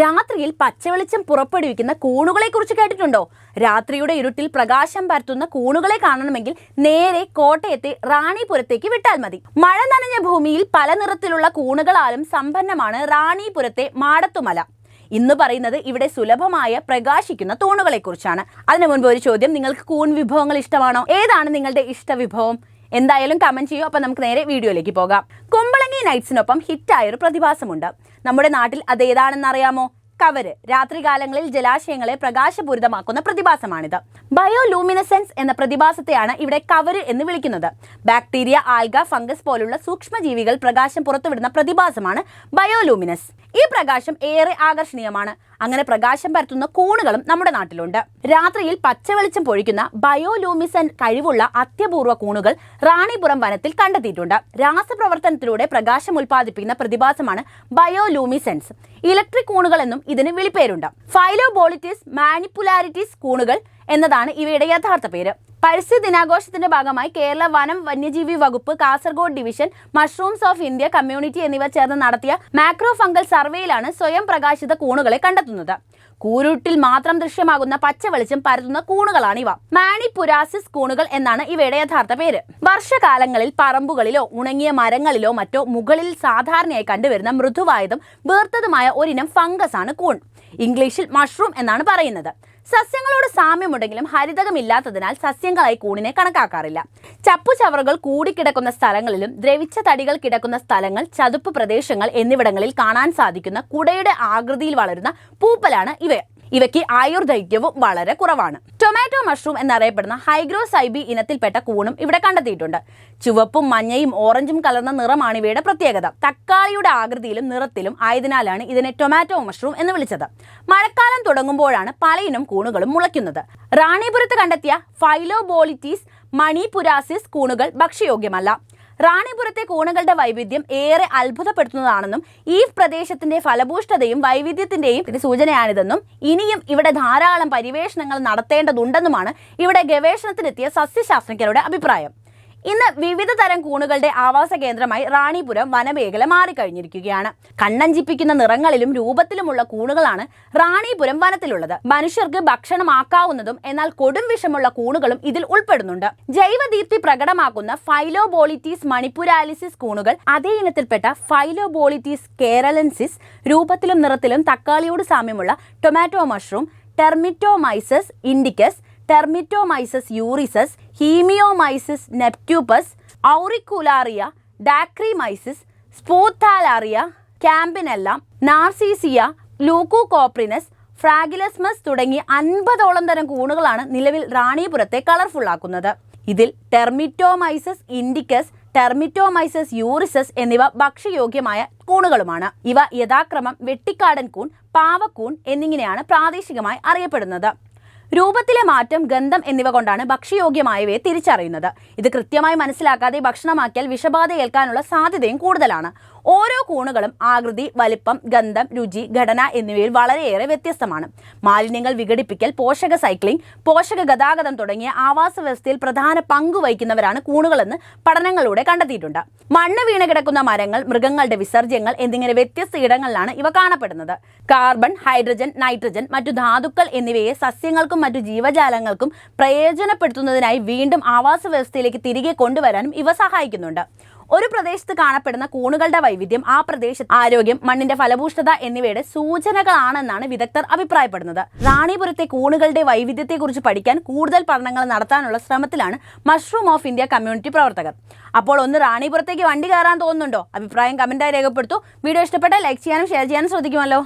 രാത്രിയിൽ പച്ചവെളിച്ചം പുറപ്പെടുവിക്കുന്ന കൂണുകളെ കുറിച്ച് കേട്ടിട്ടുണ്ടോ? രാത്രിയുടെ ഇരുട്ടിൽ പ്രകാശം പരത്തുന്ന കൂണുകളെ കാണണമെങ്കിൽ നേരെ കോട്ടയത്തെ റാണിപുരത്തേക്ക് വിട്ടാൽ മതി. മഴ നനഞ്ഞ ഭൂമിയിൽ പല നിറത്തിലുള്ള കൂണുകളാലും സമ്പന്നമാണ് റാണിപുരത്തെ മാടത്തുമല. ഇന്ന് പറയുന്നത് ഇവിടെ സുലഭമായ പ്രകാശിക്കുന്ന തൂണുകളെ കുറിച്ചാണ് അതിനു മുൻപ് ഒരു ചോദ്യം നിങ്ങൾക്ക് കൂൺ വിഭവങ്ങൾ ഇഷ്ടമാണോ? ഏതാണ് നിങ്ങളുടെ ഇഷ്ട വിഭവം? എന്തായാലും കമന്റ് ചെയ്യൂ. അപ്പൊ നമുക്ക് നേരെ വീഡിയോയിലേക്ക് പോകാം. കുമ്പളങ്ങി നൈറ്റ്സിനൊപ്പം ഹിറ്റായ ഒരു പ്രതിഭാസമുണ്ട്. നമ്മുടെ നാട്ടിൽ അത് ഏതാണെന്ന് അറിയാമോ? കവര്. രാത്രികാലങ്ങളിൽ ജലാശയങ്ങളെ പ്രകാശപൂരിതമാക്കുന്ന പ്രതിഭാസമാണിത്. ബയോലൂമിനസെൻസ് എന്ന പ്രതിഭാസത്തെയാണ് ഇവിടെ കവര് എന്ന് വിളിക്കുന്നത്. ബാക്ടീരിയ ആൽഗ ഫംഗസ് പോലുള്ള സൂക്ഷ്മജീവികൾ പ്രകാശം പുറത്തുവിടുന്ന പ്രതിഭാസമാണ് ബയോലൂമിനസ്. ഈ പ്രകാശം ഏറെ ആകർഷണീയമാണ്. അങ്ങനെ പ്രകാശം പരത്തുന്ന കൂണുകളും നമ്മുടെ നാട്ടിലുണ്ട്. രാത്രിയിൽ പച്ചവെളിച്ചം പൊഴിക്കുന്ന ബയോലൂമിസൻ കഴിവുള്ള അത്യപൂർവ കൂണുകൾ റാണിപുരം വനത്തിൽ കണ്ടെത്തിയിട്ടുണ്ട്. രാസപ്രവർത്തനത്തിലൂടെ പ്രകാശം ഉൽപ്പാദിപ്പിക്കുന്ന പ്രതിഭാസമാണ് ബയോലൂമിസെൻസ്. ഇലക്ട്രിക് കൂണുകൾ എന്നും ഇതിന് വിളിപ്പേരുണ്ട്. ഫൈലോബോളിറ്റിസ് മാനിപ്പുലാരിറ്റീസ് കൂണുകൾ എന്നതാണ് ഇവയുടെ യഥാർത്ഥ പേര്. പരിസ്ഥിതി ദിനാഘോഷത്തിന്റെ ഭാഗമായി കേരള വനം വന്യജീവി വകുപ്പ് Kasaragod division mushrooms of India community എന്നിവ ചേർന്ന് നടത്തിയ മാക്രോ ഫംഗൽ സർവേയിലാണ് സ്വയം പ്രകാശിത കൂണുകളെ കണ്ടെത്തുന്നത്. കൂരുട്ടിൽ മാത്രം ദൃശ്യമാകുന്ന പച്ച വെളിച്ചം പരത്തുന്ന കൂണുകളാണ് ഇവ മാനിപുരാസിസ് കൂണുകൾ എന്നാണ് ഇവയുടെ യഥാർത്ഥ പേര്. വർഷകാലങ്ങളിൽ പറമ്പുകളിലോ ഉണങ്ങിയ മരങ്ങളിലോ മറ്റോ മുകളിൽ സാധാരണയായി കണ്ടുവരുന്ന മൃദുവായതും വീർത്തതുമായ ഒരിനം ഫംഗസ് ആണ് കൂൺ. ഇംഗ്ലീഷിൽ മഷ്റൂം എന്നാണ് പറയുന്നത്. സസ്യങ്ങളോട് സാമ്യമുണ്ടെങ്കിലും ഹരിതകമില്ലാത്തതിനാൽ സസ്യങ്ങളായി കൂണിനെ കണക്കാക്കാറില്ല. ചപ്പുചവറുകൾ കൂടിക്കിടക്കുന്ന സ്ഥലങ്ങളിലും ദ്രവിച്ച തടികൾ കിടക്കുന്ന സ്ഥലങ്ങൾ ചതുപ്പ് പ്രദേശങ്ങൾ എന്നിവിടങ്ങളിൽ കാണാൻ സാധിക്കുന്ന കുടയുടെ ആകൃതിയിൽ വളരുന്ന പൂപ്പലാണ് ഇവ. ഇവയ്ക്ക് ആയുർദൈർഘ്യവും വളരെ കുറവാണ്. ടൊമാറ്റോ മഷ്റൂം എന്നറിയപ്പെടുന്ന ഹൈഗ്രോസൈബി ഇനത്തിൽപ്പെട്ട കൂണും ഇവിടെ കണ്ടെത്തിയിട്ടുണ്ട്. ചുവപ്പും മഞ്ഞയും ഓറഞ്ചും കലർന്ന നിറമാണ് ഇവയുടെ പ്രത്യേകത. തക്കാളിയുടെ ആകൃതിയിലും നിറത്തിലും ആയതിനാലാണ് ഇതിനെ ടൊമാറ്റോ മഷ്റൂം എന്ന് വിളിച്ചത്. മഴക്കാലം തുടങ്ങുമ്പോഴാണ് പലയിനം കൂണുകളും മുളയ്ക്കുന്നത്. റാണിപുരത്ത് കണ്ടെത്തിയ ഫൈലോബോളിറ്റീസ് മണിപുരാസിസ് കൂണുകൾ ഭക്ഷ്യയോഗ്യമല്ല. റാണിപുരത്തെ കൂണുകളുടെ വൈവിധ്യം ഏറെ അത്ഭുതപ്പെടുത്തുന്നതാണെന്നും ഈ പ്രദേശത്തിന്റെ ഫലഭൂഷ്ഠതയും വൈവിധ്യത്തിന്റെയും ഇത് സൂചനയാണിതെന്നും ഇനിയും ഇവിടെ ധാരാളം പര്യവേഷണങ്ങൾ നടത്തേണ്ടതുണ്ടെന്നുമാണ് ഇവിടെ ഗവേഷണത്തിനെത്തിയ സസ്യശാസ്ത്രജ്ഞരുടെ അഭിപ്രായം. ഇന്ന് വിവിധ തരം കൂണുകളുടെ ആവാസ കേന്ദ്രമായി റാണിപുരം വനമേഖല മാറിക്കഴിഞ്ഞിരിക്കുകയാണ്. കണ്ണഞ്ചിപ്പിക്കുന്ന നിറങ്ങളിലും രൂപത്തിലുമുള്ള കൂണുകളാണ് റാണിപുരം വനത്തിലുള്ളത്. മനുഷ്യർക്ക് ഭക്ഷണമാക്കാവുന്നതും എന്നാൽ കൊടും വിഷമുള്ള കൂണുകളും ഇതിൽ ഉൾപ്പെടുന്നുണ്ട്. ജൈവദീപ്തി പ്രകടമാക്കുന്ന ഫൈലോബോളിറ്റീസ് മണിപ്പുരാലിസിസ് കൂണുകൾ അതേ ഇനത്തിൽപ്പെട്ട ഫൈലോബോളിറ്റീസ് കേരളൻസിസ് രൂപത്തിലും നിറത്തിലും തക്കാളിയോട് സാമ്യമുള്ള tomato mushroom Termitomyces indicus Termitomyces eurhizus ഹീമിയോമൈസിസ് നെപ്റ്റ്യൂപ്പസ് ഔറിക്കുലാറിയ ഡാക്രിമൈസിസ് സ്പോത്താലാറിയ ക്യാമ്പിനെല്ല നാർസീസിയ ലൂക്കോകോപ്രിനസ് ഫ്രാഗിലസ്മസ് തുടങ്ങി അൻപതോളം തരം കൂണുകളാണ് നിലവിൽ റാണിപുരത്തെ കളർഫുള്ളാക്കുന്നത്. ഇതിൽ ടെർമിറ്റോമൈസസ് ഇൻഡിക്കസ് ടെർമിറ്റോമൈസസ് യൂറിസസ് എന്നിവ ഭക്ഷ്യയോഗ്യമായ കൂണുകളുമാണ്. ഇവ യഥാക്രമം വെട്ടിക്കാടൻ കൂൺ പാവക്കൂൺ എന്നിങ്ങനെയാണ് പ്രാദേശികമായി അറിയപ്പെടുന്നത്. രൂപത്തിലെ മാറ്റം ഗന്ധം എന്നിവ കൊണ്ടാണ് ഭക്ഷ്യയോഗ്യമായവയെ തിരിച്ചറിയുന്നത്. ഇത് കൃത്യമായി മനസ്സിലാക്കാതെ ഭക്ഷണമാക്കിയാൽ വിഷബാധ ഏൽക്കാനുള്ള സാധ്യതയും കൂടുതലാണ്. ഓരോ കൂണുകളും ആകൃതി വലിപ്പം ഗന്ധം രുചി ഘടന എന്നിവയിൽ വളരെയേറെ വ്യത്യസ്തമാണ്. മാലിന്യങ്ങൾ വിഘടിപ്പിക്കൽ പോഷക സൈക്ലിംഗ് പോഷക ഗതാഗതം തുടങ്ങിയ ആവാസ വ്യവസ്ഥയിൽ പ്രധാന പങ്ക് വഹിക്കുന്നവരാണ് കൂണുകളെന്ന് പഠനങ്ങളിലൂടെ കണ്ടെത്തിയിട്ടുണ്ട്. മണ്ണ് വീണ് കിടക്കുന്ന മരങ്ങൾ മൃഗങ്ങളുടെ വിസർജ്യങ്ങൾ എന്നിങ്ങനെ വ്യത്യസ്ത ഇടങ്ങളിലാണ് ഇവ കാണപ്പെടുന്നത്. കാർബൺ ഹൈഡ്രജൻ നൈട്രജൻ മറ്റു ധാതുക്കൾ എന്നിവയെ സസ്യങ്ങൾക്കും മറ്റു ജീവജാലങ്ങൾക്കും പ്രയോജനപ്പെടുത്തുന്നതിനായി വീണ്ടും ആവാസ വ്യവസ്ഥയിലേക്ക് തിരികെ കൊണ്ടുവരാനും ഇവ സഹായിക്കുന്നുണ്ട്. ഒരു പ്രദേശത്ത് കാണപ്പെടുന്ന കൂണുകളുടെ വൈവിധ്യം ആ പ്രദേശത്ത് ആരോഗ്യം മണ്ണിന്റെ ഫലഭൂഷ്ഠത എന്നിവയുടെ സൂചനകളാണെന്നാണ് വിദഗ്ധർ അഭിപ്രായപ്പെടുന്നത്. റാണിപുരത്തെ കൂണുകളുടെ വൈവിധ്യത്തെക്കുറിച്ച് പഠിക്കാൻ കൂടുതൽ പഠനങ്ങൾ നടത്താനുള്ള ശ്രമത്തിലാണ് മഷ്റൂം ഓഫ് ഇന്ത്യ കമ്മ്യൂണിറ്റി പ്രവർത്തകർ. അപ്പോൾ ഒന്ന് റാണിപുരത്തേക്ക് വണ്ടി കയറാൻ തോന്നുന്നുണ്ടോ? അഭിപ്രായം കമന്റായി രേഖപ്പെടുത്തൂ. വീഡിയോ ഇഷ്ടപ്പെട്ടാൽ ലൈക്ക് ചെയ്യാനും ഷെയർ ചെയ്യാനും ശ്രദ്ധിക്കുമല്ലോ.